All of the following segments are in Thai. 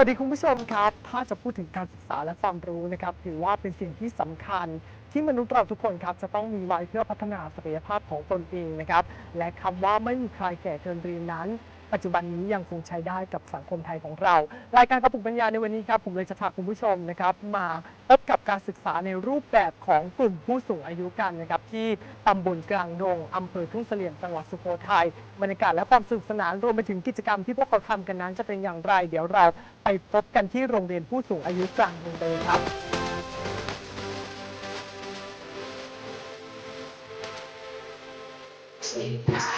วัสดีคุณผู้ชมครับ ถ้าจะพูดถึงการศึกษาและความรู้นะครับ ถือว่าเป็นสิ่งที่สำคัญที่มนุษย์เราทุกคนครับจะต้องมีไว้เพื่อพัฒนาศักยภาพของตนเองนะครับ และคำว่าไม่มีใครแก่เกินเรียนนั้น ปัจจุบันนี้ยังคงใช้ได้กับสังคมไทยของเรา รายการกระปุกปัญญาในวันนี้ครับผมเลยจะพาคุณผู้ชมนะครับ มาพบกับการศึกษาในรูปแบบของกลุ่มผู้สูงอายุกันนะครับที่ตำบลกลางดงอำเภอทุ่งเสลี่ยมจังหวัดสุโขทัยบรรยากาศและความสนุกสนานรวมไปถึงกิจกรรมที่พวกเขาทำกันนั้นจะเป็นอย่างไร เดี๋ยวเราไปพบกันที่โรงเรียนผู้สูงอายุกลางดงเลยครับคุ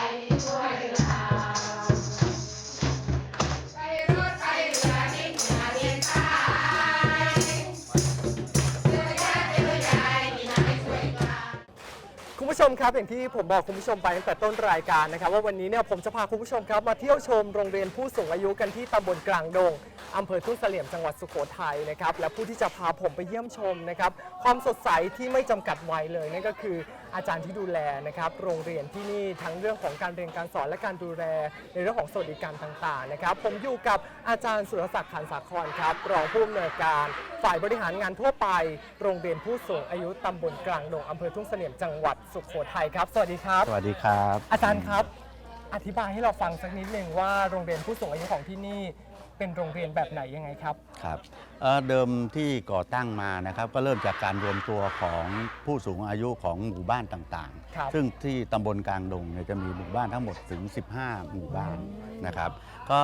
ณ ผู้ชมครับอย่างที่ผมบอกคุณผู้ชมไปตั้งแต่ต้นรายการนะครับว่าวันนี้เนี่ยผมจะพาคุณผู้ชมครับมาเที่ยวชมโรงเรียนผู้สูงอายุกันที่ตำบลกลางดงอำเภอทุ่งเสลี่ยมจังหวัดสุโขทัยนะครับและผู้ที่จะพาผมไปเยี่ยมชมนะครับความสดใสที่ไม่จำกัดวัยเลยนั่นก็คือ อาจารย์ที่ดูแลนะครับโรงเรียนที่นี่ทั้งเรื่องของการเรียนการสอนและการดูแลในเรื่องของสวัสดิการต่างๆนะครับ ผมอยู่กับอาจารย์สุรศักดิ์ขันสาครครับรองผู้อำนวยการฝ่ายบริหารงานทั่วไป โรงเรียนผู้สูงอายุตำบลกลางดงอำเภอทุ่งเสลี่ยมจังหวัดสุโขทัยครับ สวัสดีครับ สวัสดีครับ อาจารย์ครับ อธิบายให้เราฟังสักนิดหนึ่งว่าโรงเรียนผู้สูงอายุของที่นี่ เป็นโรงเรียนแบบไหนยังไงครับ ครับเอ่อเดิมที่ก่อตั้งมานะครับ ก็เริ่มจากการรวมตัวของผู้สูงอายุของหมู่บ้านต่างครับ ๆ ซึ่งที่ตำบลกลางดงเนี่ยจะมีหมู่บ้านทั้งหมดถึง 15 หมู่บ้านนะครับ ก็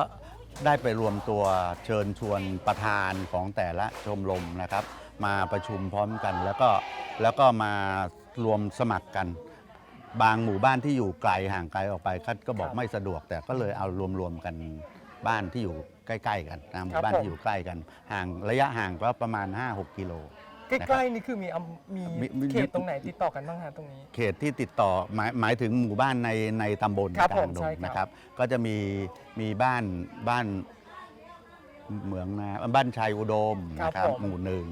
ได้ไปรวมตัวเชิญชวนประธานของแต่ละชมรมนะครับ มาประชุมพร้อมกัน แล้วก็แล้วก็มารวมสมัครกัน บางหมู่บ้านที่อยู่ไกลห่างไกลออกไปก็ก็บอกครับไม่สะดวกแต่ก็เลยเอารวมๆกันบ้านที่อยู่ ใกล้ ๆ กันนะหครัมู่บบ้านผม ที่อยู่ใกล้กันห่างระยะห่างก็ประมาณ 5-6 กิโล ใกล้ๆนี่คือมีอำมีมีมี เขตตรงไหนติดต่อกันบ้างฮะตรงนี้ เขตที่ติดต่อหมายหมายถึงหมู่บ้านในในตำบลครับกผลามงดใช่งครับ นะครับ ก็จะมีมีบ้านบ้านเหมืองนาบ้านชัยอุดมครับนะครับผมหมู่หนึ่ง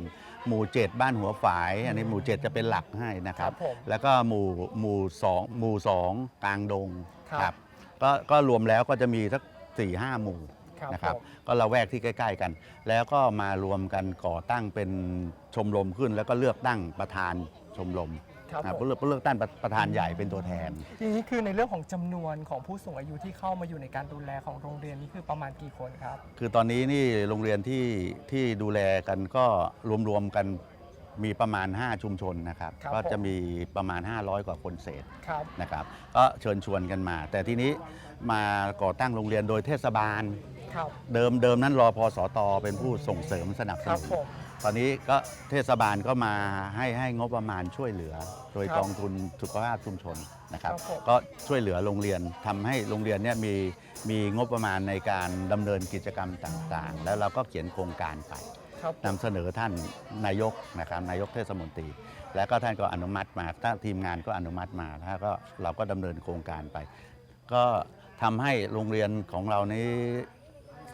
หมู่เจ็ดบ้านหัวฝาย อันนี้หมู่เจ็ดจะเป็นหลักให้นะครัครับ บผม แล้วก็หมู่หมู่สองหมู่สองกลางดงครับ ก็ก็รวมแล้วก็จะมีสักสี่ห้าหมู่ ครับนะครับ ผม ก็เราแวกที่ใกล้ ๆ กัน แล้วก็มารวมกันก่อตั้งเป็นชมรมขึ้น แล้วก็เลือกตั้งประธานชมรมครับนะผม เลือกเลือกตั้งประธานใหญ่เป็นตัวแทนทีนี้คือในเรื่องของจำนวนของผู้สูงอายุที่เข้ามาอยู่ในการดูแลของโรงเรียนนี่คือประมาณกี่คนครับ คือตอนนี้นี่โรงเรียนที่ที่ดูแลกันก็รวมๆกันมีประมาณ 5 ชุมชนนะครับ ครับก็ผม จะมีประมาณ 500 กว่าคนเศษ ครับ นะครับก็เชิญชวนกันมา แต่ทีนี้มาก่อตั้งโรงเรียนโดยเทศบาล ครับ เดิมเดิมนั้นรอพอสตเป็นผู้ส่งเสริมสนับสครับนุน ผมตอนนี้ก็เทศบาลก็มาให้ให้งบประมาณช่วยเหลือ โดยครับกองทุนสุขภาพชุมชนนะครับ ครับผม ก็ช่วยเหลือโรงเรียนทำให้โรงเรียนเนี่ยมีมีงบประมาณในการดำเนินกิจกรรมต่างๆ แล้วเราก็เขียนโครงการไป ครับนำเสนอท่านนายกนะครับนายกเทศมนตรี แล้วก็ท่านก็อนุมัติมาถ้าทีมงานก็อนุมัติมาแล้วก็เราก็ดำเนินโครงการไป ก็ทำให้โรงเรียนของเรานี้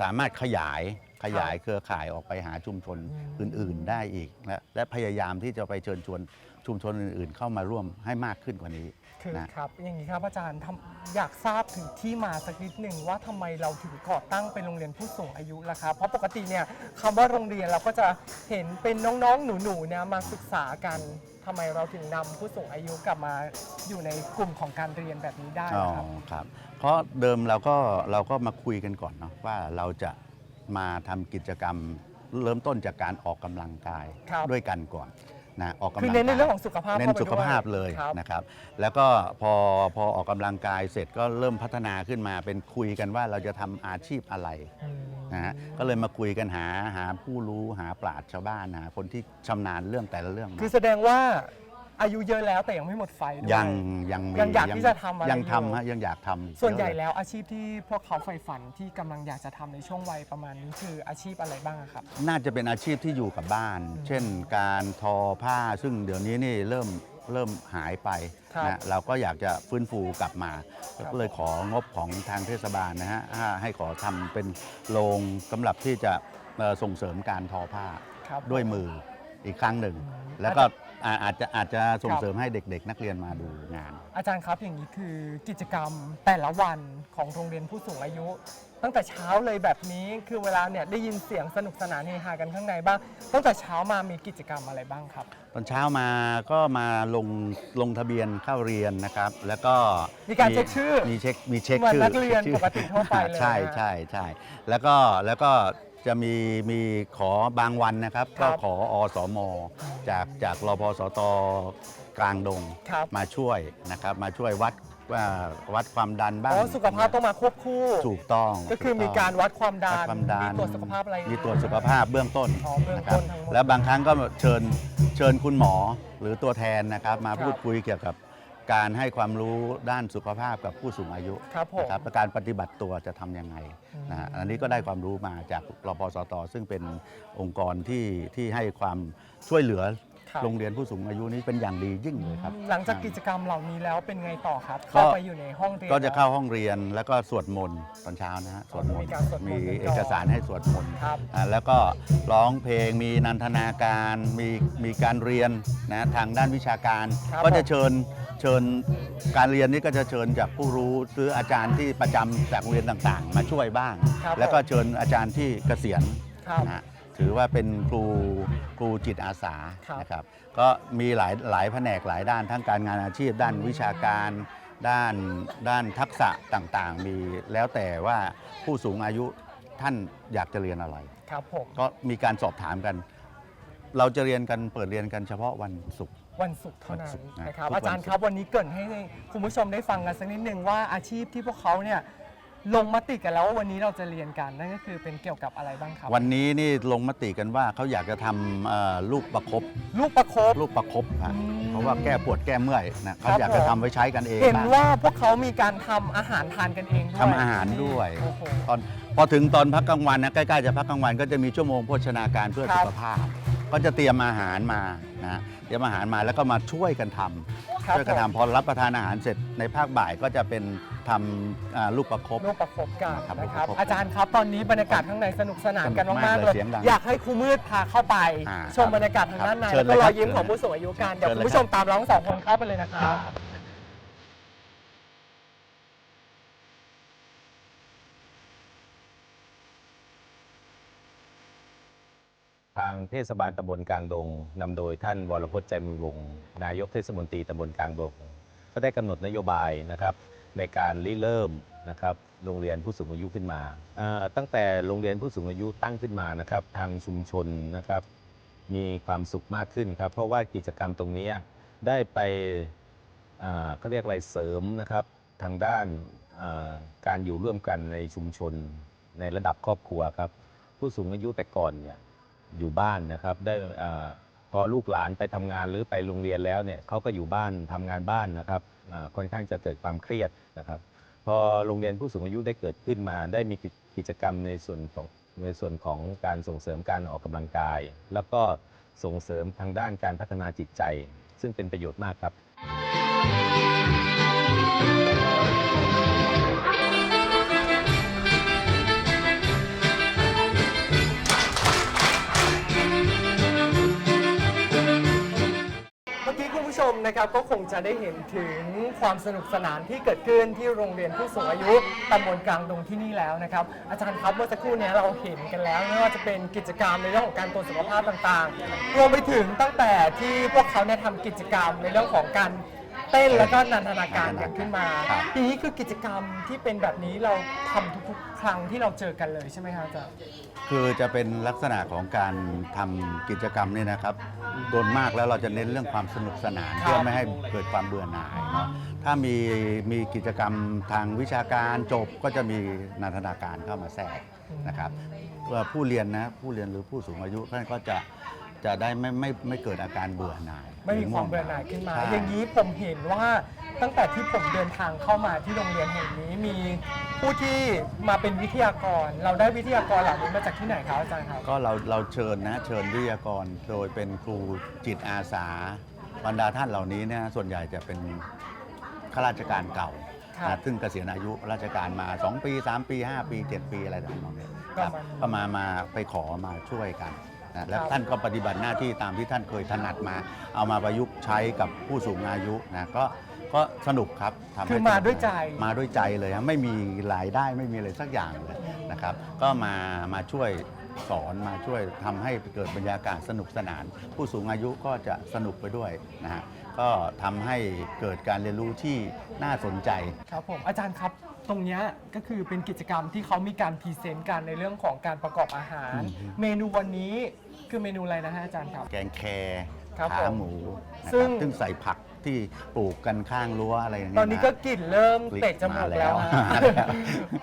สามารถขยายขยายเครือข่ายออกไปหาชุมชนอืมอื่น ๆ ได้อีกและและพยายามที่จะไปเชิญชวนชุมชนอื่น ๆ เข้ามาร่วมให้มากขึ้นกว่านี้ คือนะ ครับอย่างนี้ครับอาจารย์ทำอยากทราบถึงที่มาสักนิดหนึ่งว่าทำไมเราถึงก่อตั้งเป็นโรงเรียนผู้สูงอายุล่ะครับเพราะปกติเนี่ยคำว่าโรงเรียนเราก็จะเห็นเป็นน้องๆหนูๆเนี่ยมาศึกษากันทำไมเราถึงนำผู้สูงอายุกลับมาอยู่ในกลุ่มของการเรียนแบบนี้ได้อ๋อล่ะครับ ครับ เพราะเดิมเราก็เราก็มาคุยกันก่อนเนาะว่าเราจะมาทำกิจกรรมเริ่มต้นจากการออกกำลังกายครับ ด้วยกันก่อน นะออกกำลังคืกาอยเน้นในเรื่องของสุขภาพเน้นข้ไปสุขภาพด้วยเลยครับ นะครับแล้วก็พอพอออกกำลังกายเสร็จก็เริ่มพัฒนาขึ้นมาเป็นคุยกันว่าเราจะทำอาชีพอะไรอืมนะฮะก็เลยมาคุยกันหาหาผู้รู้หาปราชญ์ชาวบ้านหาคนที่ชำนาญเรื่องแต่ละเรื่องมา คือแสดงว่า อายุเยอะแล้วแต่ยังไม่หมดไฟด้วยยังยังมียังอยากที่จะทำอะไรยังอยู่ ทำฮะยังอยากทำส่วนใหญ่เยอะเยแล้วอาชีพที่พวกเขาใฝ่ฝันที่กำลังอยากจะทำในช่วงวัยประมาณนี้คืออาชีพอะไรบ้างอะครับ น่าจะเป็นอาชีพที่อยู่กับบ้าน เช่นการทอผ้าซึ่งเดี๋ยวนี้นี่เริ่มเริ่มหายไปครับนะเราก็อยากจะฟื้นฟูกลับมาครับ ก็เลยของบของทางเทศบาลนะฮะให้ให้ขอทำเป็นโรงสำหรับที่จะเอ่อส่งเสริมการทอผ้าครับ ด้วยมืออีกครั้งหนึ่งอืมแล้วก็ อาอาจจะอาจจะส่งครับเสริมให้เด็ก ๆ นักเรียนมาดูงาน อาจารย์ครับอย่างนี้คือกิจกรรมแต่ละวันของโรงเรียนผู้สูงอายุ ตั้งแต่เช้าเลยแบบนี้คือเวลาเนี่ยได้ยินเสียงสนุกสนานเฮฮากันข้างในบ้าง ตั้งแต่เช้ามามีกิจกรรมอะไรบ้างครับ ตอนเช้ามาก็มาลงลงทะเบียนเข้าเรียนนะครับ แล้วก็มีการเช็คชื่อมีเช็คมีเช็คเหมือนชื่อนักเรียนช็คชื่อปกติทั่วไปเลยใช่นะฮะใช่ใช่แล้วก็แล้วก็ จะมีมีขอบางวันนะครับ ครัก็บขออสม จากจากรพสตกลางดงครับ มาช่วยนะครับ มาช่วยวัดว่าวัดความดันบ้างอ๋อสุขภาพต้องมาควบคู่ ถูกต้องก็คือมีการวัดความดัวัดนความดันมีตรวจสุขภาพอะไร มีตรวจสุขภาพเบื้องต้นอ๋อเบื้องนะครับต้นทั้งหมดแล้วบางครั้งก็เชิญเชิญคุณหมอหรือตัวแทนนะครับ มาครับ พูดคุยเกี่ยวกับ การให้ความรู้ด้านสุขภาพกับผู้สูงอายุครับผม นะครับและการปฏิบัติตัวจะทำยังไงอืมนะฮะอันนี้ก็ได้ความรู้มาจากรพสตซึ่งเป็นองค์กรที่ที่ให้ความช่วยเหลือครับ โรงเรียนผู้สูงอายุนี้เป็นอย่างดียิ่งเลยครับ หลังจากกิจกรรมเหล่านี้แล้วเป็นไงต่อครับก็เข้าไปอยู่ในห้องเรียน ก็จะเข้าห้องเรียนแล้วก็สวดมนต์ตอนเช้านะฮะสวดมนมีต์การสวดมนต์มีกันก่อนเอกสารให้สวดมนต์ครับอ่าแล้วก็ร้องเพลงมีนันทนาการมีมีการเรียนนะทางด้านวิชาการ ครับก็จะเชิญเชิญการเรียนนี้ก็จะเชิญจากผู้รู้หรืออาจารย์ที่ประจำจากโรงเรียนต่างๆ มาช่วยบ้าง ครับแล้วก็เชิญอาจารย์ที่เกษียณ ครับ นะฮะ ถือว่าเป็นครูครูจิตอาสาครับ นะครับก็มีหลายหลายแผนกหลายด้านทั้งการงานอาชีพ ด้านวิชาการ ด้านด้านทักษะต่างๆ มีแล้วแต่ว่าผู้สูงอายุท่านอยากจะเรียนอะไร ครับผมก็มีการสอบถามกัน เราจะเรียนกันเปิดเรียนกันเฉพาะวันศุกร์ วันศุกร์เท่านั้วันนศุกร์นะนะครับทุกวันอาจารย์ครับวันนี้เกรินให้คุณผู้ชมได้ฟังกันสักนิดหนึ่งว่าอาชีพที่พวกเขาเนี่ย ลงมติกันแล้วว่าวันนี้เราจะเรียนกันนั่นก็คือเป็นเกี่ยวกับอะไรบ้างครับ วันนี้นี่ลงมติกันว่าเขาอยากจะทำเอ่อลูกประคบลูกประคบ ลูกประคบฮะอืมเพราะว่าแก้ปวดแก้เมื่อยนะเขาครับอยากจะผมทำไว้ใช้กันเองเห็นบ้างว่าพวกเขามีการทำอาหารทานกันเองด้วยทำอาหารด้วย โอ้โห ตอนพอถึงตอนพักกลางวันนะใกล้ๆจะพักกลางวันก็จะมีชั่วโมงโภชนาการเพื่อครัสุบขภาพ ก็จะเตรียมอาหารมานะเตรียมอาหารมาแล้วก็มาช่วยกันทำครับช่วยกันผม ทำพอรับประทานอาหารเสร็จในภาคบ่ายก็จะเป็น ทำอ่าลูกประคบ ลูกประคบกันครับนะครับ ลูกประคบอาจารย์ครับตอนนี้บรรยากาศข้างในสนุกสนานกันสนุกมามากกๆเลยเลยเสียงดังอยากให้ครูมืดพาเข้าไป อ่าชมบรรยากาศทางด้านในครับแล้วก็เชิญเลยรอยยิ้มครับของผู้สูงอายุกันเดี๋ยวเชิญคุณเลยผู้ชมตามเราทั้งสองคนเข้าไปเลยนะครับทางเทศบาลตำบลกลางดงนำโดยท่านวรพจน์ใจมีวงศ์นายกเทศมนตรีตำบลกลางดงก็ได้กำหนดนโยบายนะครับ ในการริเริ่มนะครับโรงเรียนผู้สูงอายุขึ้นมา ตั้งแต่โรงเรียนผู้สูงอายุตั้งขึ้นมานะครับทางชุมชนนะครับมีความสุขมากขึ้นครับ เพราะว่ากิจกรรมตรงนี้ได้ไปเขาเรียกอะไรเสริมนะครับทางด้านการอยู่ร่วมกันในชุมชนในระดับครอบครัวครับ ผู้สูงอายุแต่ก่อนเนี่ยอยู่บ้านนะครับได้พอลูกหลานไปทำงานหรือไปโรงเรียนแล้วเนี่ยเขาก็อยู่บ้านทำงานบ้านนะครับ ค่อนข้างจะเกิดความเครียดนะครับ พอโรงเรียนผู้สูงอายุได้เกิดขึ้นมา ได้มีกิจกรรมในส่วนของในส่วนของการส่งเสริมการออกกำลังกาย แล้วก็ส่งเสริมทางด้านการพัฒนาจิตใจ ซึ่งเป็นประโยชน์มากครับ ชมนะครับก็คงจะได้เห็นถึงความสนุกสนานที่เกิดขึ้นที่โรงเรียนผู้สูงอายุตำบลกลางดงที่นี่แล้วนะครับ อาจารย์ครับเมื่อสักครู่เนี้เราเห็นกันแล้วไม่ว่าจะเป็นกิจกรรมในเรื่องของการตรวจสุขภาพต่างๆ รวมไปถึงตั้งแต่ที่พวกเขาเนี่ยทำกิจกรรมในเรื่องของการ เต้นแล้วก็นันทนาการกันขึ้นมาครับ ทีนี้คือกิจกรรมที่เป็นแบบนี้เราทำทุกๆ ครั้งที่เราเจอกันเลยใช่ไหมครับอาจารย์ คือจะเป็นลักษณะของการทำกิจกรรมนี่นะครับ โดยมากแล้วเราจะเน้นเรื่องความสนุกสนานครับ เพื่อไม่ให้เกิดความเบื่อหน่ายเนาะถ้ามีมีกิจกรรมทางวิชาการจบก็จะมีนันทนาการเข้ามาแทรกนะครับเพื่อผู้เรียนนะผู้เรียนหรือผู้สูงอายุท่านก็จะ จะได้ไม่ไม่ไม่เกิดอาการเบื่อหน่ายไม่มีความเบื่อหน่ายขึ้นมา ใช่อย่างนี้ผมเห็นว่าตั้งแต่ที่ผมเดินทางเข้ามาที่โรงเรียนแห่งนี้มีผู้ที่มาเป็นวิทยากร เราได้วิทยากรเหล่านี้มาจากที่ไหนครับอาจารย์ครับก็เราเราเชิญนะเชิญวิทยากรโดยเป็นครูจิตอาสาบรรดาท่านเหล่านี้เนี่ยส่วนใหญ่จะเป็นข้าราชการเก่าครับนะซึ่งเกษียณอายุราชการมา 2 ปี 3 ปี 5 ปี 7 ปีอะไรต่างๆเนี่ยก็ครับมันก็มามาไปขอมาช่วยกัน นะและครับท่านก็ปฏิบัติหน้าที่ตามที่ท่านเคยถนัดมา เอามาประยุกต์ใช้กับผู้สูงอายุนะก็ก็สนุกครับทำให้คือมาด้วยใจ มาด้วยใจเลยฮะไม่มีรายได้ไม่มีอะไรสักอย่างเลยนะครับ ก็มามาช่วยสอนมาช่วยทำให้เกิดบรรยากาศสนุกสนาน ผู้สูงอายุก็จะสนุกไปด้วยนะฮะก็ทำให้เกิดการเรียนรู้ที่น่าสนใจ ครับผมอาจารย์ครับตรงเนี้ยก็คือเป็นกิจกรรมที่เขามีการพรีเซนต์กันในเรื่องของการประกอบอาหารอืมเมนูวันนี้ คือเมนูอะไรนะฮะอาจารย์ครับ แกงแครครับขาผมหมูนะซึ่ครังบซึ่งใส่ผักที่ปลูกกันข้างรั้วอะไรอย่างตเงี้ยอนนี้ก็ะ กลิ่นเริ่มกลิ่นเตะจมูกแล้วมาฮะแล้ว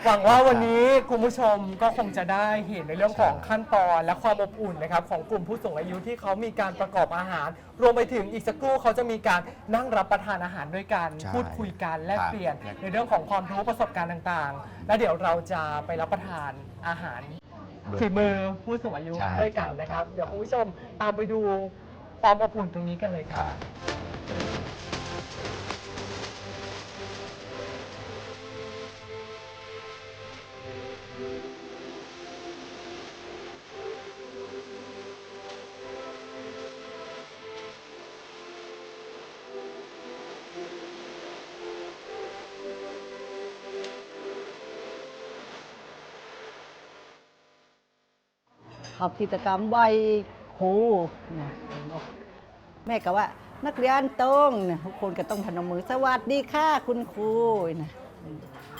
หวังว่าวันนี้คุณผู้ชมก็คงจะได้เห็นในเรื่องของขั้นตอนและความอบอุ่นนะครับของกลุ่มผู้สูงอายุที่เขามีการประกอบอาหาร รวมไปถึงอีกสักครู่เขาจะมีการนั่งรับประทานอาหารด้วยกันใช่พูดคุยกันแลกครับเปลี่ยนแลกเปลี่ยนในเรื่องของความรู้ประสบการณ์ต่างๆ และเดี๋ยวเราจะไปรับประทานอาหาร ฝีมือผู้สูงอายุใช่ด้วยกันนะครับ เดี๋ยวคุณผู้ชมตามไปดูความอบอุ่นตรงนี้กันเลยครับ ทำกิจกรรมไหวครูแม่ก็ว่า นักเรียนต้องนะทุกคนก็ต้องพนมมือสวัสดีค่ะคุณครูนะ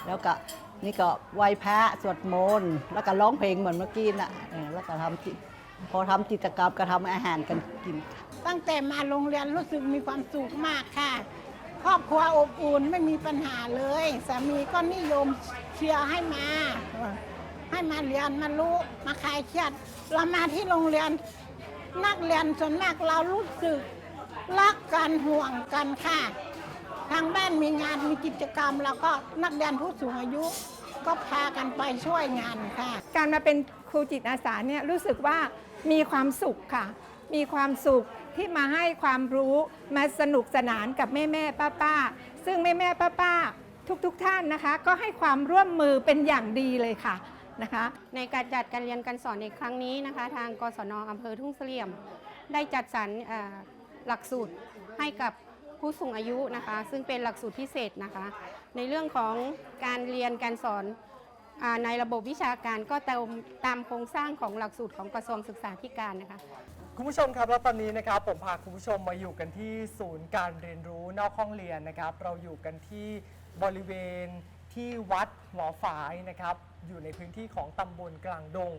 แล้วก็นี่ก็ไหวพระสวดมนต์แล้วก็ร้องเพลงเหมือนเมื่อกี้น่ะแล้วก็ทำพอทำกิจกรรมก็ทำอาหารกันกิน ตั้งแต่มาโรงเรียนรู้สึกมีความสุขมากค่ะ ครอบครัวอบอุ่นไม่มีปัญหาเลยสามีก็นิยมเชียร์ให้มา ให้มาเรียนมารู้มาคลายเครียด เรามาที่โรงเรียนนักเรียนส่วนมากเรารู้สึกรักกันห่วงกันค่ะ ทางบ้านมีงานมีกิจกรรม แล้วก็นักเรียนผู้สูงอายุ ก็พากันไปช่วยงานค่ะ การมาเป็นครูจิตอาสาเนี่ยรู้สึกว่ามีความสุขค่ะ มีความสุขที่มาให้ความรู้มาสนุกสนานกับแม่แม่ป้าป้าซึ่งแม่แม่ป้าป้าทุกๆทท่านนะคะ ก็ให้ความร่วมมือเป็นอย่างดีเลยค่ะ นะคะ ในการจัดการเรียนการสอนในครั้งนี้นะคะ ทางกศนอำเภอทุ่งเสลี่ยม ได้จัดสรรหลักสูตรให้กับผู้สูงอายุนะคะ ซึ่งเป็นหลักสูตรพิเศษนะคะ ในเรื่องของการเรียนการสอนในระบบวิชาการก็ตามตามโครงสร้างของหลักสูตรของกระทรวงศึกษาธิการนะคะ คุณผู้ชมครับแล้วตอนนี้นะครับผมพาคุณผู้ชมมาอยู่กันที่ศูนย์การเรียนรู้นอกห้องเรียนนะครับ เราอยู่กันที่บริเวณ ที่วัดหัวฝายนะครับอยู่ในพื้นที่ของตำบลกลางดง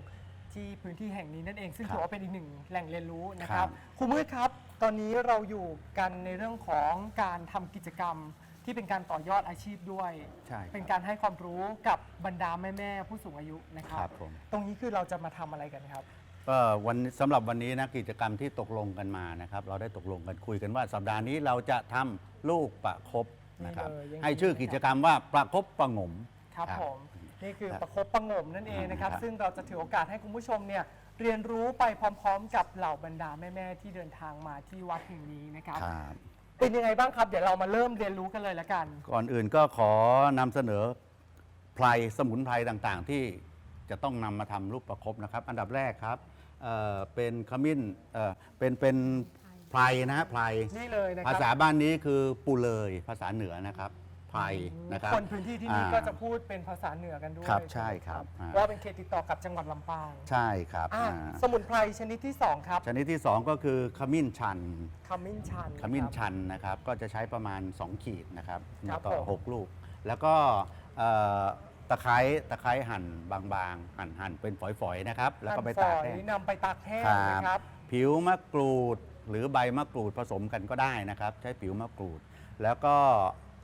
ที่พื้นที่แห่งนี้นั่นเอง ซึ่งครับถือว่าเป็นอีกหนึ่งแหล่งเรียนรู้นะครับครับครูมืดครับ ตอนนี้เราอยู่กันในเรื่องของการทำกิจกรรม ที่เป็นการต่อยอดอาชีพด้วย ใช่ครับเป็นการให้ความรู้กับบรรดาแม่ๆผู้สูงอายุนะคครัรับบผม ตรงนี้คือเราจะมาทำอะไรกันครับ ก็วันสำหรับวันนี้นะกิจกรรมที่ตกลงกันมานะครับ เราได้ตกลงกันคุยกันว่าสัปดาห์นี้เราจะทำลูกประคบ นะครับ นี่เลยอย่างนี้ให้ชื่อกิจกรรมว่าประคบประหงม ครับครับผมนี่คือครับประคบประหงมนั่นเองนะครับ ครับซึ่งเราจะถือโอกาสให้คุณผู้ชมเนี่ยเรียนรู้ไปพร้อม ๆ กับเหล่าบรรดาแม่ๆที่เดินทางมาที่วัดแห่งนี้นะครับ ครับ เป็นยังไงบ้างครับ เดี๋ยวเรามาเริ่มเรียนรู้กันเลยละกัน ก่อนอื่นก็ขอนำเสนอไพรสมุนไพรต่างๆ ที่จะต้องนำมาทำลูกประคบนะครับ อันดับแรกครับเอ่อเป็นขมิ้นเอ่อเป็นเป็น ไพรนะฮะไพรนี่เลยนะคภารับษาบ้านนี้คือปูเลยภาษาเหนือนะครับไพรนะครับ คนพื้นที่ที่นี่อ่าก็จะพูดเป็นภาษาเหนือกันด้วยครับไหมใช่ครับอ่า ว่าเป็นเขตติดต่อกับจังหวัดลำปางใช่ครับอะอ่าสมุนไพรชนิดที่2ครับชนิดที่ 2 ก็คือขมิ้นชันขมิ้นชัน ขมิ้นครับชันนะครับ ก็จะใช้ประมาณ 2 ขีดนะครับครับต่อผม6ลูก แล้วก็เอ่อตะไคร้ตะไคร้หั่นบางๆ หั่นหั่นเป็นฝอยๆนะครับ แล้วก็ไปตากฝแห้อยงนำไปตากแห้งครับนะครับ ผิวมะกรูด หรือใบมะกรูดผสมกันก็ได้นะครับ ใช้ผิวมะกรูด แล้วก็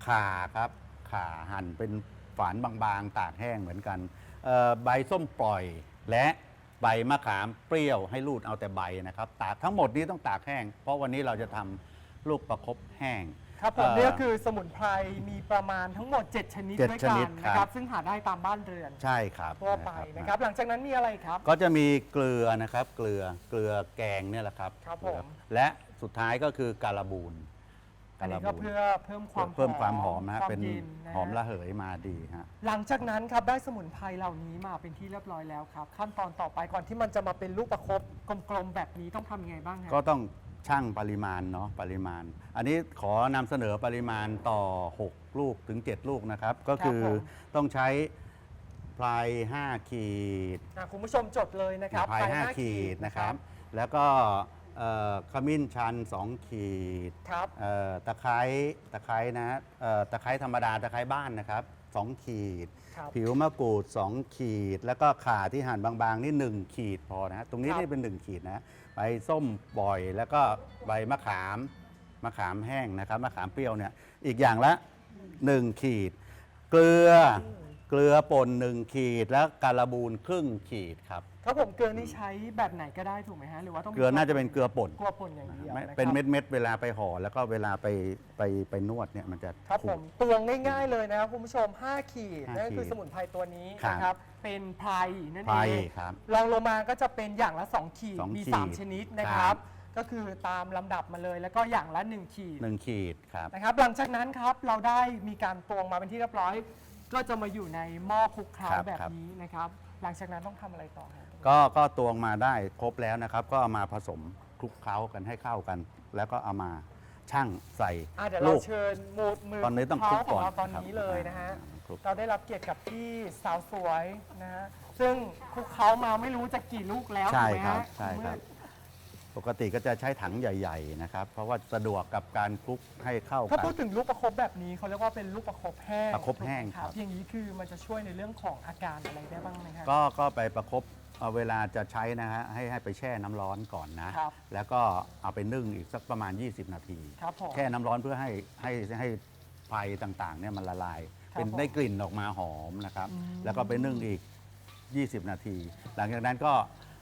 ข่าครับข่าหั่นเป็นฝานบางๆ ตากแห้งเหมือนกันใบส้มปล่อยและใบมะขามเปรี้ยวให้รูดเอาแต่ใบนะครับ ตากทั้งหมดนี้ต้องตากแห้ง เพราะวันนี้เราจะทำลูกประคบแห้ง ครับผมเอ่อนี่ก็คือสมุนไพรมีประมาณทั้งหมด 7 ชนิดเจ็ดด้วยชกันินดนะคครัรับบซึ่งหาได้ตามบ้านเรือนใช่ครับทั่วไปนะครับ หลังจากนั้นมีอะไรครับ ก็จะมีเกลือนะครับ เกลือเกลือแกงเนี่ยแหละครับครับผม และสุดท้ายก็คือการบูนอันนี้ก็เพื่อเพิ่มความเพิ่มความหอมนะฮะความเป็นย็นะฮหอมระเหยมาดีฮะ หลังจากนั้นครับได้สมุนไพรเหล่านี้มาเป็นที่เรียบร้อยแล้วครับ ขั้นตอนต่อไปก่อนที่มันจะมาเป็นลูกประคบกลมๆแบบนี้ต้องทำยังไงบ้างฮะก็ต้อง ชั่งปริมาณเนาะปริมาณ อันนี้ขอนำเสนอปริมาณต่อ 6 ลูกถึง 7 ลูกนะครับ ก็คือต้องใช้พลาย5ขีดอะคุณผู้ชมจดเลยนะครับพลายภ5ขีดนะครับ แล้วก็เอ่อขมิ้นชัน 2 ขีดครับ เอ่อตะไคร้ตะไคร้นะเอ่อตะไคร้ธรรมดาตะไคร้บ้านนะครับ 2 ขีด ครับ ผิวมะกรูด 2 ขีด แล้วก็ข่าที่หั่นบางๆ นี่ 1 ขีดพอนะฮะตรงนี้ครับ นี่เป็น 1 ขีดนะ ใบส้มปล่อย แล้วก็ใบมะขามมะขามแห้งนะครับมะขามเปรี้ยวเนี่ยอีกอย่างละ 1 ขีด เกลือเกลือป่น1ขีด แล้วการบูนครึ่งขีดครับ ครับผมเกลือนี่ใช้แบบไหนก็ได้ถูกไหมฮะหรือว่าต้องมีเกลือน่าจะเป็นเกลือป่นเกลือป่นอย่างเดียวไม่ะครับเป็นเม็ดๆเวลาไปห่อแล้วก็เวลาไปไปไปนวดเนี่ยมันจะครับขูผดมตวงง่ายๆเลยนะครับคุณผู้ชม 5 ขีดห้านั่นก็คือขีดสมุนไพรตัวนี้ครับนะครับ เป็นไพรนั่นไพรเองครับรองลงมาก็จะเป็นอย่างละ 2 ขีดสองมี ขีด3 ชนิดนะคครัรับ บ ก็คือตามลำดับมาเลยแล้วก็อย่างละ 1 ขีดหนึ่งขีดครับ นะครับหลังจากนั้นครับเราได้มีการตวงมาเป็นที่เรียบร้อย ก็จะมาอยู่ในหม้อคลุกเคล้าครับแบบครับ นี้นะครับ หลังจากนั้นต้องทำอะไรต่อฮะ ก็ก็ตวงมาได้ครบแล้วนะครับ ก็เอามาผสมคลุกเคล้ากันให้เข้ากัน แล้วก็เอามาชั่งใส่อะเดี๋ยวลูเรากเชิญมือมือตอนนี้ต้องเท้าคลุกขก่อองนเราตอนครับนี้เลยนะฮะ คลุก เราได้รับเกียรติกับที่สาวสวยนะฮะ ซึ่งคลุกเขามาไม่รู้จะกี่ลูกแล้วใช่ถูกไหมครับ ฮะใช่ครับ ณมืดปกติก็จะใช้ถังใหญ่ ๆ นะครับ เพราะว่าสะดวกกับการคลุกให้เข้าถ้ากัน พูดถึงลูกประคบแบบนี้เขาเรียกว่าเป็นลูกประคบแห้งประคบแห้งถูกไมครับ อย่างนี้คือมันจะช่วยในเรื่องของอาการอะไรได้บ้างไหมครับก็ก็ไปประคบ เอาเวลาจะใช้นะฮะให้ให้ไปแช่น้ำร้อนก่อนนะ ครับแล้วก็เอาไปนึ่งอีกสักประมาณ 20 นาที ครับผมแช่น้ำร้อนเพื่อให้ให้ให้ไฟต่างๆเนี่ยมันละลาย ครับเป็นผมได้กลิ่นออกมาหอมนะครับอืมแล้วก็ไปนึ่งอีก 20 นาที หลังจากนั้นก็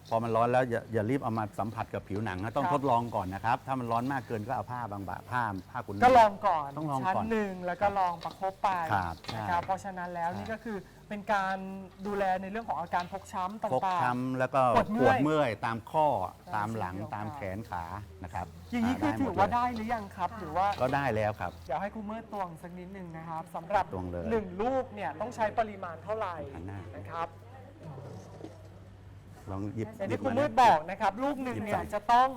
พอมันร้อนแล้วอย่าอย่ารีบเอามาสัมผัสกับผิวหนังนะต้องทดลองก่อนนะครับ ถ้ามันร้อนมากเกินก็เอาผ้าบางๆผ้าผ้าคุณ ก็ลองก่อนต้องลองชั้นก่อนหนึ่งแล้วก็ลองประคบไปครับใช่นะครับเพราะฉะนั้นแล้วใช่นี่ก็คือเป็นการดูแลในเรื่องของอาการพกช้ำต่างฟกๆช้ำแล้วก็ปวดเมื่ปอวยดเมื่อยตามข้อตาตามมหลังสิ่งที่ตามเราแขนขานะครับอย่างนี้คือหมถือดว่าเลยได้หรือยังครับหรือว่า ก็ได้แล้วครับ เดี๋ยวให้ครูเมื่อตวงสักนิดหนึ่งนะครับสำหรับตวงเลยหนึ่งลูกเนี่ยต้องใช้ปริมาณเท่าไหร่หันหน้า นะครับ ลองหยิบอย่างหยิที่บครูมามืดนะ บอกนะครับ ลูกหนึ่งหยิบเนี่ยใส่ จะต้อง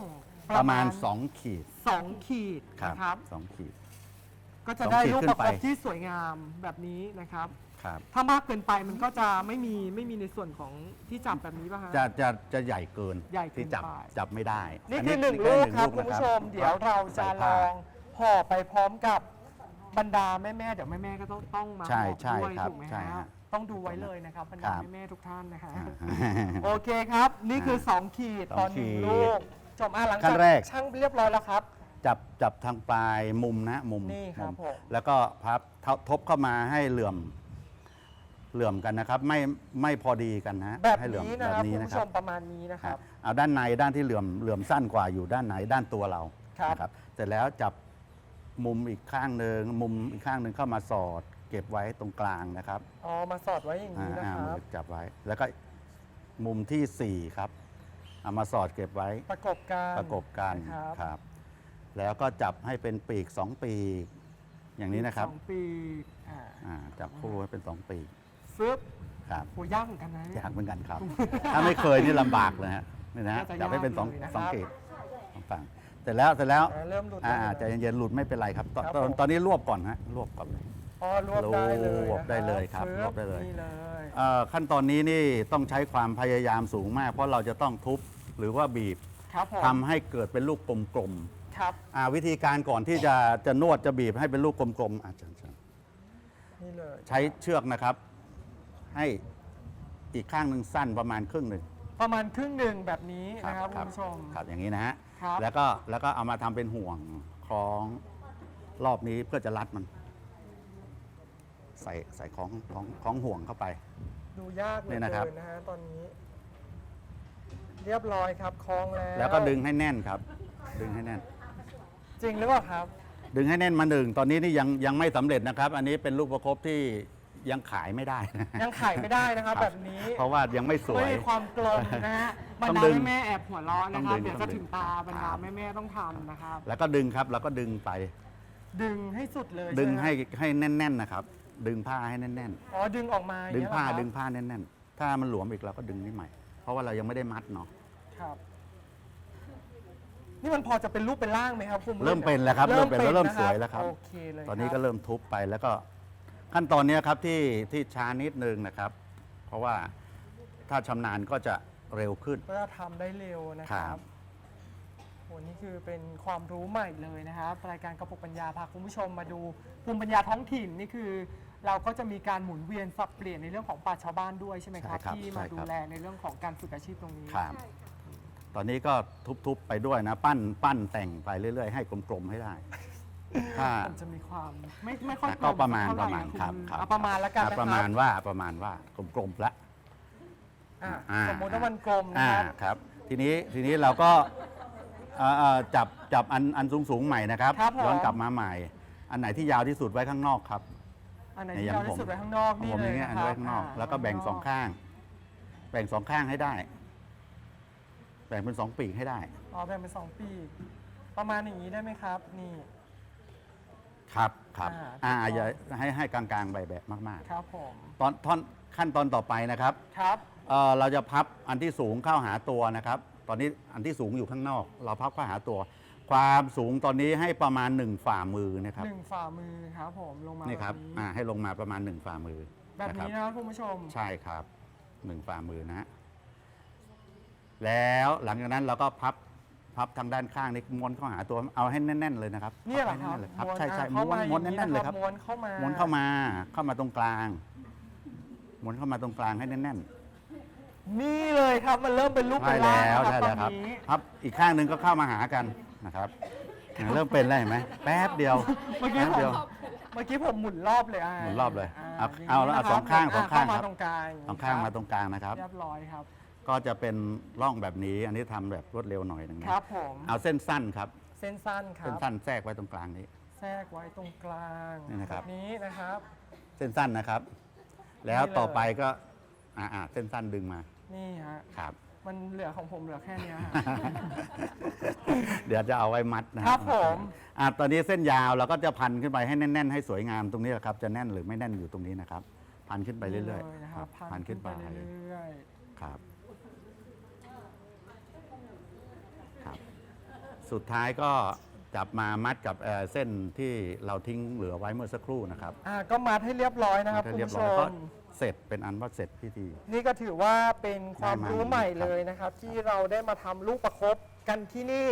ประมาณ 2 ขีดสองขีดครับนะครับ สองขีด ก็จะสองได้ขีดลูกขึ้นประคบไป ที่สวยงามแบบนี้นะครับ ครับถ้ามากเกินไปมันก็จะไม่มีไม่มีในส่วนของที่จับแบบนี้ป่ะฮะ จะจะจะใหญ่เกินใหญ่เกินที่จับไป จับไม่ได้นี่อัคือหนึ่งแลูกครับหคุนึ่ณงผู้ชมนะเดี๋ยวเราจะใส่ลผ้าองห่อไปพร้อมกับบรรดาแม่ๆเดี๋ยวแม่ๆก็ต้องต้องมาใช่บอกใช่ด้วยครับถูกไหมใช่ฮะฮะ ต้องดูไว้เลยนะครับบรรครัดาบแม่ๆทุกท่านนะฮะอ่าโอเคครับ นี่คือ 2 ขีดสองตอนหนึ่งขีดลูกจบอะหลังขั้จากนแรก ช่างเรียบร้อยแล้วครับ จับจับทางปลายมุมนะมุมนี่ครับมุมผม แล้วก็พับทบทบเข้ามาให้เหลื่อม เหลื่อมกันนะครับ ไม่ไม่พอดีกันนะแบบให้เหลื่อมนี้แบนะบครับนี้คุณนะผู้คชรับมประมาณนี้นะครับเอาด้านในด้านที่เหลื่อมเหลื่อมสั้นกว่าอยู่ด้านไหนด้านตัวเราครับ นะครับเสร็จแล้วจับมุมอีกข้างหนึ่งมุมอีกข้างหนึ่งเข้ามาสอด เก็บไว้ตรงกลางนะครับอ๋อมาสอดไว้อย่างนี้นะอ่าคมืรับอจับไว้ แล้วก็มุมที่สี่ครับเอามาสอดเก็บไว้ประกบกันประกบกันนะครับครับ แล้วก็จับให้เป็นปีกสองปีก อย่างนี้นะครับสองปีอ่าอ่าจับคู่ให้เป็นสองปีกฟึบครับ โหยากเหมือนกันนะเนี่ย ยากเหมือนกันครับ ถ้าไม่เคยนี่ลำบากเลยฮะนี่นะฮะน่าจะจับให้เป็นสองยากเลยนะครับ สองกีดสองฝั่งเสร็จแล้วเสร็จแล้วอ่าเริ่มหลุดอ่าแล้ว ใจเย็นๆหลุดไม่เป็นไรครับตอนครับตอนผมตอนนี้รวบก่อนฮะรวบก่อน อ๋อรวบได้เลยรวบได้เลยครับนะรวบได้เลย นี่เลยเอ่อขั้นตอนนี้นี่ต้องใช้ความพยายามสูงมาก เพราะเราจะต้องทุบหรือว่าบีบครับผมทำให้เกิดเป็นลูกกลมครับๆอ่าวิธีการก่อนที่จะจะนวดจะบีบให้เป็นลูกกลมๆอะเชิญเชิญนี่เลยใช้เชือกนะครับ ให้อีกข้างหนึ่งสั้นประมาณครึ่งหนึ่งประมาณครึ่งหนึ่งแบบนี้นะครับคุณผู้ชม ครับอย่างนี้นะฮะครับ แล้วก็แล้วก็เอามาทำเป็นห่วงคล้องรอบนี้เพื่อจะรัดมัน ใส่ใส่ของของของห่วงเข้าไป ดูยากเหลืนี่อนะครับเกินนะฮะตอนนี้ เรียบร้อยครับคล้องแล้วแล้วก็ดึงให้แน่นครับ ดึงให้แน่น จริงหรือเปล่าครับ ดึงให้แน่นมาหนึ่งตอนนี้นี่ยังยังไม่สำเร็จนะครับ อันนี้เป็นลูกประคบที่ยังขายไม่ได้นะยังขายไม่ได้นะครับครับแบบนี้ เพราะว่ายังไม่สวย ไม่มีความกลมนะฮะบรต้รองดาดึงแม่ๆแอบหัวเร้อนนะครับต้องดึงเดี๋ยวต้จะองดึงถึงตาบรรคดารับ แม่ๆต้องทำนะครับ แล้วก็ดึงครับแล้วก็ดึงไป ดึงให้สุดเลยดึงช่ไมให้ให้แน่น ๆนะครับ ดึงผ้าให้แน่น อ๋อดึงออกมาอย่ๆดึงเยผ้าเหรอครับดึงผ้าแน่นๆ ถ้ามันหลวมอีกเราก็ดึงนี่ใหม่ เพราะว่าเรายังไม่ได้มัดเนาะ ครับ นี่มันพอจะเป็นรูปเป็นร่างไหมครับคุณมืดเริ่มเป็นแล้วครับเริ่มเป็นแล้วเริ่มะสวยแล้วครับ โอเคเลยตอนนี้คก็รับเริ่มทุบไปแล้วก็ขั้นตอนเนี้ยครับที่ที่ช้านิดนึงนะครับ เพราะว่าถ้าชำนาญก็จะเร็วขึ้น ก็จะทำได้เร็วนะคครัรับ บโหนี่คือเป็นความรู้ใหม่เลยนะครับ รายการกระปุกปัญญาพาคุณผู้ชมมาดูภูมิปัญญาท้องถิ่นนี่คือ เราก็จะมีการหมุนเวียนสับเปลี่ยนในเรื่องของป่าชาวบ้านด้วยใช่ไหมครับ ใช่ครับที่ใช่มาครับ ดูแลในเรื่องของการฝึกอาชีพตรงนี้ครับ ตอนนี้ก็ทุบๆไปด้วยนะ ปั้นปั้นแต่งไปเรื่อย ๆ ให้กลมๆให้ได้ถ้ามันจะมีความไม่ไม่ค่อยก็ประมาณเท่ไหประมาณนครับณครับเอาประมาณแล้วกันอะนะคประรับมาณว่าประมาณว่ากลมๆละ อะอ่า สมมติว่ามันกลมนะอ่าครับ ครับ ทีนี้ทีนี้เราก็เอ่อเอ่อจับจับอันอันสูงสูงๆใหม่นะครับครับผม ย้อนกลับมาใหม่ อันไหนที่ยาวที่สุดไว้ข้างนอกครับ อันไหนในที่อย่างยาวที่ผมสุดไว้ข้างนอกนี่ผมเลอยย่างเงี้ยนะอันครับไว้ข้างนอกาแล้วก็แบ่งสองข้าง แบ่งสองข้างให้ได้ แบ่งเป็นสองปีกให้ได้ อ๋อแบ่งเป็นสองปีกประมาณอย่างนี้ได้ไหมครับ นี่ ครับครับ อ่าอ่าอย่าให้ให้กลางๆใบแบบมากครับผมๆ ตอนท่อนขั้นตอนต่อไปนะครับครับ เอ่อเราจะพับอันที่สูงเข้าหาตัวนะครับ ตอนนี้อันที่สูงอยู่ข้างนอก เราพับเข้าหาตัว ความสูงตอนนี้ให้ประมาณหนึ่งฝ่ามือนะครับหนึ่งฝ่ามือครับผมลงมานี่ครับแอ่าให้ลงมาประมาณหนึ่งฝ่ามือแบบะครันี้นะครับคุณผู้ชม ใช่ครับหนึ่งฝ่ามือนะฮะแล้วหลังจากนั้นเราก็พับพับทางด้านข้างนี่ม้วนเข้าหาตัวเอาให้แน่น ๆ เลยนะครับเนี่ยเหรอพัครับให้แน่นๆเลยครับม้วนใช่ใช่อะเข้าม้วนมาม้วนอย่างแน่นๆเลยครับม้วนเข้ามา ม้วนเข้ามาเข้ามาตรงกลางม้วนเข้ามาตรงกลางให้แน่นนี่เลยครับมันเริ่มเป็นรูปๆเป็ใช่นร่างแล้วนะใช่ตแล้อวนครับนี้ พับอีกข้างหนึ่งก็เข้ามาหากัน นะครับอ่าเริ่มเป็นแล้วเห็นไหมแป๊บเดียว เมื่อกี้แป๊บผมเดียว เมื่อกี้ผมหมุนรอบเลยอะหมุนรอบเลยาเอาย่เอาแล้วเอานี้สองข้างนะครับสองข้างเข้ามาครับตรงกลางสองข้างมาตรงกลางนะครับ เรียบร้อยครับ ก็จะเป็นร่องแบบนี้ อันนี้ทำแบบรวดเร็วหน่อยหนึงนะครับผมเอาเส้นสั้นครับเส้นสั้นครัเส้นบ สั้นแทรกไว้ตรงกลางนี้ แทรกไว้ตรงกลางนี่นะครับ แนี้นะครับ เส้นสั้นนะครับ แล้วนี่เลยต่อไปก็อ่าอ่าเส้นสั้นดึงมานี่ฮะ ครับ มันเหลือของผมเหลือแค่เนี้ยฮะเดี๋ยวจะเอาไว้มัดนะครับผมอ่าตอนนี้เส้นยาวเราก็จะพันขึ้นไปให้แน่น ๆ ให้สวยงามตรงนี้แหละครับ จะแน่นหรือไม่แน่นอยู่ตรงนี้นะครับ พันขึ้นไปเรื่อยนี่ลๆนะคครัรับบพัพันขึ้นไปเรื่อยครับ ครับ สุดท้ายก็ จับมามัดกับเอ่อเส้นที่เราทิ้งเหลือไว้เมื่อสักครู่นะครับๆอ่าก็มัดให้เรียบร้อยนะครับมัดคุณให้เรียบผู้ชร้อยก็ม เสร็จเป็นอันว่าเสร็จพิธี นี่ก็ถือว่าเป็นความได้มารู้ใหม่ครับเลยนะครับ ที่เราได้มาทำลูกประคบกันที่นี่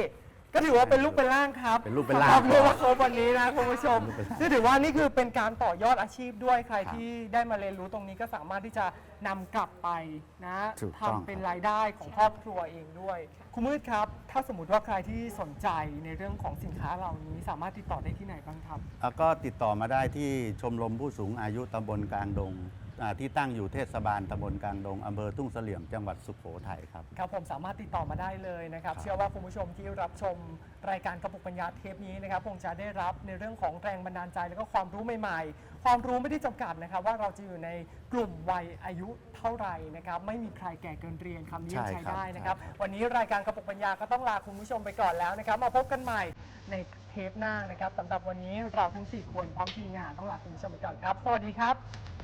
ก็ถือว่าเป็นลูกเป็นร่างครับเป็นรูปเป็นร่างสำหบลูกประคบวันนี้นะคุณผู้ชมเป็นรูปเป็นร่างซึ่งถือว่านี่คือเป็นการต่อยอดอาชีพด้วยใครครับที่ได้มาเรียนรู้ตรงนี้ก็สามารถที่จะนำกลับไปนะถูกต้อง ทำเป็นรายได้ของครอบครัวเองด้วย คุณมืดครับ ถ้าสมมติว่าใครที่สนใจในเรื่องของสินค้าเหล่านี้สามารถติดต่อได้ที่ไหนบ้างครับก็ติดต่อมาได้ที่ชมรมผู้สูงอายุตำบลกลางดง ที่ตั้งอยู่เทศบาลตำบลกลางดงอำเภอทุ่งเสลี่ยมจังหวัดสุโขทัยครับ ครับผมสามารถติดต่อมาได้เลยนะครับครับเชื่อว่าคุณผู้ชมที่รับชมรายการกระปุกปัญญาเทปนี้นะครับคงจะได้รับในเรื่องของแรงบันดาลใจแล้วก็ความรู้ใหม่ๆ ความรู้ไม่ได้จำกัดนะครับ ว่าเราจะอยู่ในกลุ่มวัยอายุเท่าไหร่นะครับ ไม่มีใครแก่เกินเรียนคำนี้ยังใช่ใช้ครับได้นะครับใช่ครับ วันนี้รายการกระปุกปัญญาก็ต้องลาคุณผู้ชมไปก่อนแล้วนะครับ มาพบกันใหม่ในเทปหน้านะครับสำหรับวันนี้เราทั้งสี่คนพร้อมทีมงานต้องลาคุณผู้ชมไปก่อนครับ สวัสดีครับ